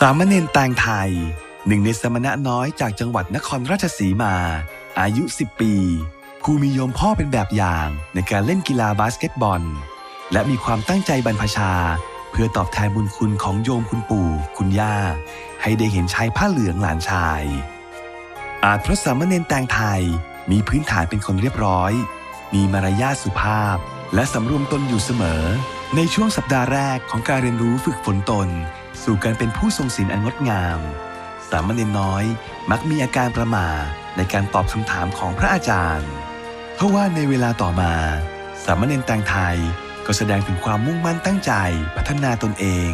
สามเณรแตงไทย หนึ่งในสมณะน้อยจากจังหวัดนครราชสีมา อายุ 10 ปีผู้มีโยมพ่อเป็นแบบอย่างในการเล่นกีฬาบาสเกตบอล และมีความตั้งใจบรรพชา เพื่อตอบแทนบุญคุณของโยมคุณปู่คุณย่า ให้ได้เห็นชายผ้าเหลืองหลานชาย อาจเพราะสามเณรแตงไทยมีพื้นฐานเป็นคนเรียบร้อย มีมารยาทสุภาพ และสำรวมตนอยู่เสมอ ในช่วงสัปดาห์แรกของการเรียนรู้ฝึกฝนตน สู่การเป็นผู้ทรงศีลอันงดงาม สามเณรน้อยมักมีอาการประมาในการตอบคำถามของพระอาจารย์เพราะว่าในเวลาต่อมา สามเณรแตงไทยก็แสดงถึงความมุ่งมั่นตั้งใจพัฒนาตนเอง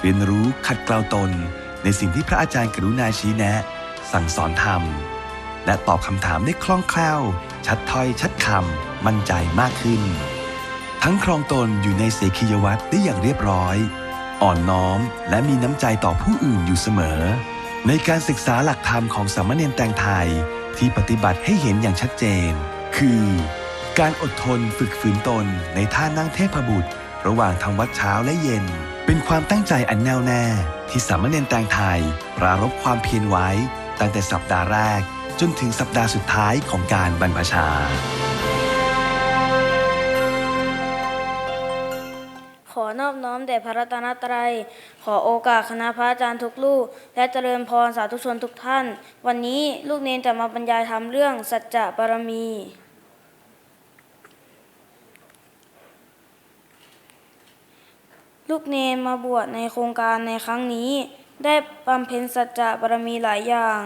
เรียนรู้ขัดเกลาตน ในสิ่งที่พระอาจารย์กรุณาชี้แนะ สั่งสอนทำและตอบคำถามได้คล่องแคล่ว ชัดถ้อยชัดคำมั่นใจมากขึ้น ทั้งครองตนอยู่ในเสขียวัตรได้อย่างเรียบร้อย อ่อนน้อม และมีน้ำใจต่อผู้อื่นอยู่เสมอ ในการศึกษาหลักธรรมของสามเณรแตงไทยที่ปฏิบัติให้เห็นอย่างชัดเจน คือ การอดทนฝึกฝืนตนในท่านั่งเทพบุตร ระหว่างทำวัดเช้าและเย็น เป็นความตั้งใจอันแน่วแน่ ที่สามเณรแตงไทยปรารบความเพียรไว้ ตั้งแต่สัปดาห์แรกจนถึงสัปดาห์สุดท้ายของการบรรพชา ขอนอบน้อมแด่พระรัตนตรัย ขอโอกาสคณะพระอาจารย์ทุกลูก และเจริญพรสาธุชนทุกท่าน วันนี้ลูกเนนจะมาบรรยายธรรมเรื่องสัจจะบารมี ลูกเนนมาบวชในโครงการในครั้งนี้ ได้บำเพ็ญสัจจะบารมีหลายอย่าง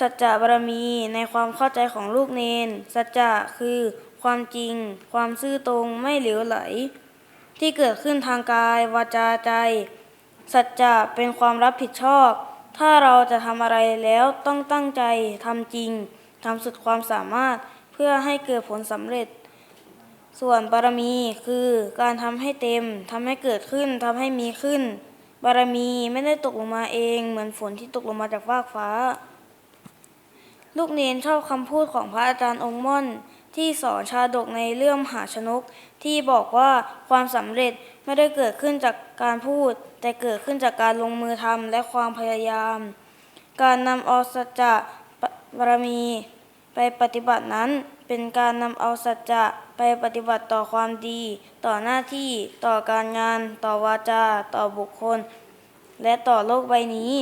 สัจจะบารมีในความเข้าใจของลูกเนน สัจจะคือความจริง ความซื่อตรงไม่เหลวไหล ที่เกิดขึ้นทางกายวาจาใจ สัจจะเป็นความรับผิดชอบ ถ้าเราจะทำอะไรแล้วต้องตั้งใจทำจริงทำสุดความสามารถเพื่อให้เกิดผลสำเร็จ ส่วนบารมีคือการทำให้เต็มทำให้เกิดขึ้นทำให้มีขึ้น บารมีไม่ได้ตกลงมาเอง เหมือนฝนที่ตกลงมาจากฟากฟ้า ลูกเนนชอบคำพูดของพระอาจารย์องค์ม่อน ที่สอนชาดกในเรื่องมหาชนก ที่บอกว่าความสำเร็จไม่ได้เกิดขึ้นจากการพูด แต่เกิดขึ้นจากการลงมือทำและความพยายาม การนำเอาสัจจะบารมีไปปฏิบัตินั้นเป็นการนำเอาสัจจะไปปฏิบัติต่อความดี ต่อหน้าที่ต่อการงาน ต่อวาจา ต่อบุคคล และต่อโลกใบนี้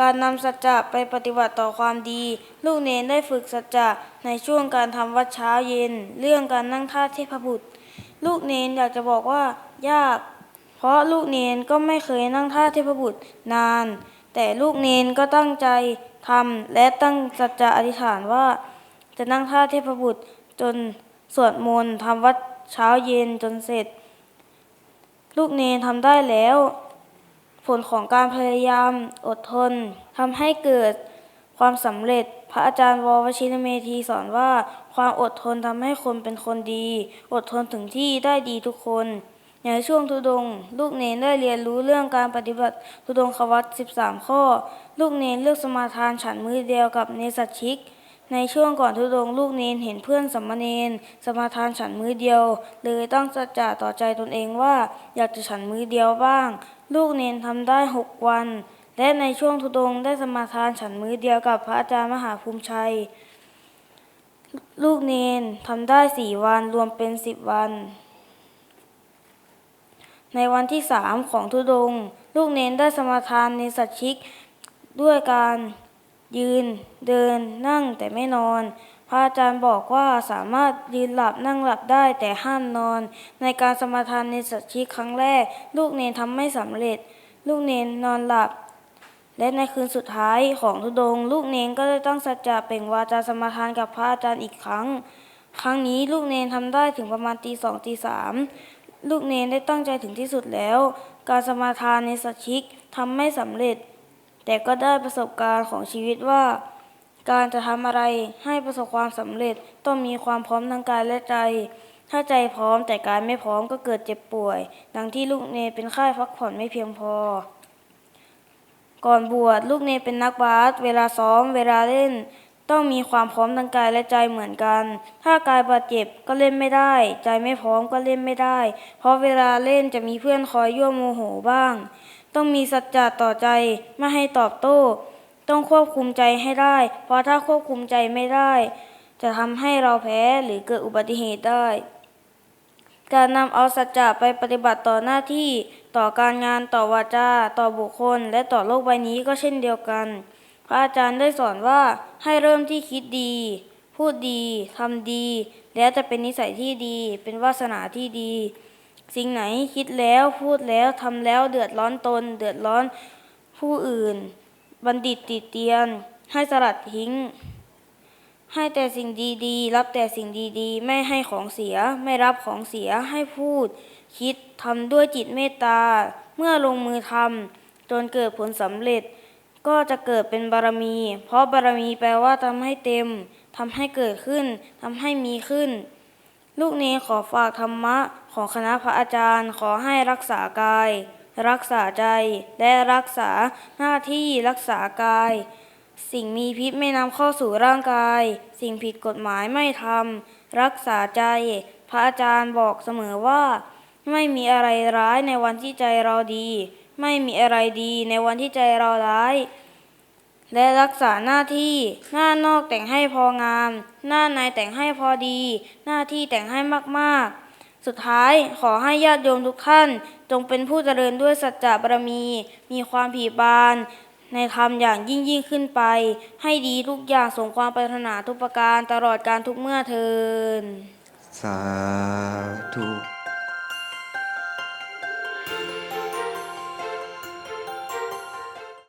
การนำสัจจะไปปฏิบัติต่อความดี ลูกเนนได้ฝึกสัจจะในช่วงการทำวัดเช้าเย็น เรื่องการนั่งท่าเทพบุตร ลูกเนนอยากจะบอกว่ายาก เพราะลูกเนนก็ไม่เคยนั่งท่าเทพบุตรนาน แต่ลูกเนนก็ตั้งใจทำและตั้งสัจจะอธิษฐานว่า จะนั่งท่าเทพบุตรจนสวดมนต์ทำวัดเช้าเย็นจนเสร็จ ลูกเนนทำได้แล้ว ผลของการพยายามอดทนทำให้เกิดความสำเร็จ พระอาจารย์ววชิรเมธีสอนว่า ความอดทนทำให้คนเป็นคนดี อดทนถึงที่ได้ดีทุกคนในช่วงทุดง ลูกเนนได้เรียนรู้เรื่องการปฏิบัติทุดงควัต13 ข้อ ลูกเนนเลือกสมาทานฉันมือเดียวกับเนสัชิก ในช่วงก่อนทุดง ลูกเนนเห็นเพื่อนสัมมเนนสมาทานฉันมือเดียว เลยตั้งสัจจะต่อใจตนเองว่าอยากจะฉันมือเดียวบ้าง ลูกเนนทำได้หกวัน และในช่วงทุดงได้สมาทานฉันมือเดียวกับพระอาจารย์มหาภูมิชัย ลูกเนนทำได้สี่วันรวมเป็นสิบวัน ในวันที่สามของทุดง ลูกเนนได้สมาทานในสัตชิกด้วยการยืนเดินนั่งแต่ไม่นอน พระอาจารย์บอกว่าสามารถยืนหลับนั่งหลับได้แต่ห้ามนอน ในการสมาทานในสัตชิกครั้งแรก ลูกเนนทำไม่สำเร็จ ลูกเนนนอนหลับ และในคืนสุดท้ายของทุดง ลูกเนนก็ได้ตั้งสัจจะเปล่งวาจาสมาทานกับพระอาจารย์อีกครั้ง ครั้งนี้ลูกเนนทำได้ถึงประมาณตีสองตีสามลูกเนนได้ตั้งใจถึงที่สุดแล้ว การสมาทานในสัชชิกทำไม่สำเร็จ แต่ก็ได้ประสบการณ์ของชีวิตว่า การจะทำอะไรให้ประสบความสำเร็จต้องมีความพร้อมทั้งกายและใจ ถ้าใจพร้อมแต่กายไม่พร้อมก็เกิดเจ็บป่วย ดังที่ลูกเนเป็นไข้พักผ่อนไม่เพียงพอ ก่อนบวชลูกเนเป็นนักบาสเวลาซ้อม เวลาเล่น ต้องมีความพร้อมทางกายและใจเหมือนกัน ถ้ากายบาดเจ็บก็เล่นไม่ได้ ใจไม่พร้อมก็เล่นไม่ได้ เพราะเวลาเล่นจะมีเพื่อนคอยยั่วโมโหบ้าง ต้องมีสัจจะต่อใจไม่ให้ตอบโต้ ต้องควบคุมใจให้ได้ เพราะถ้าควบคุมใจไม่ได้ จะทำให้เราแพ้หรือเกิดอุบัติเหตุได้ การนำเอาสัจจะไปปฏิบัติต่อหน้าที่ ต่อการงานต่อวาจา ต่อบุคคล และต่อโลกใบนี้ก็เช่นเดียวกัน พระอาจารย์ได้สอนว่าให้เริ่มที่คิดดี พูดดีทำดี แล้วจะเป็นนิสัยที่ดี เป็นวาสนาที่ดี สิ่งไหนคิดแล้วพูดแล้วทำแล้วเดือดร้อนตน เดือดร้อนผู้อื่น บัณฑิตติเตียน ให้สลัดทิ้ง ให้แต่สิ่งดีๆ รับแต่สิ่งดีๆ ไม่ให้ของเสีย ไม่รับของเสีย ให้พูด คิดทำด้วยจิตเมตตา เมื่อลงมือทำจนเกิดผลสำเร็จ ก็จะเกิดเป็นบารมี เพราะบารมีแปลว่าทำให้เต็มทำให้เกิดขึ้นทำให้มีขึ้น ลูกเนขอฝากธรรมะของคณะพระอาจารย์ ขอให้รักษากาย รักษาใจ และรักษาหน้าที่รักษากาย สิ่งมีพิษไม่นำเข้าสู่ร่างกาย สิ่งผิดกฎหมายไม่ทำรักษาใจ พระอาจารย์บอกเสมอว่า ไม่มีอะไรร้ายในวันที่ใจเราดี ไม่มีอะไรดีในวันที่ใจเราร้ายและรักษาหน้าที่ หน้านอกแต่งให้พองาม หน้าในแต่งให้พอดี หน้าที่แต่งให้มากๆ สุดท้ายขอให้ญาติโยมทุกท่าน จงเป็นผู้เจริญด้วยสัจจะบารมี มีความผีบาน ในธรรมอย่างยิ่งยิ่งขึ้นไป ให้ดีทุกอย่างสมความปรารถนาทุกประการตลอดการทุกเมื่อเทินสาธุ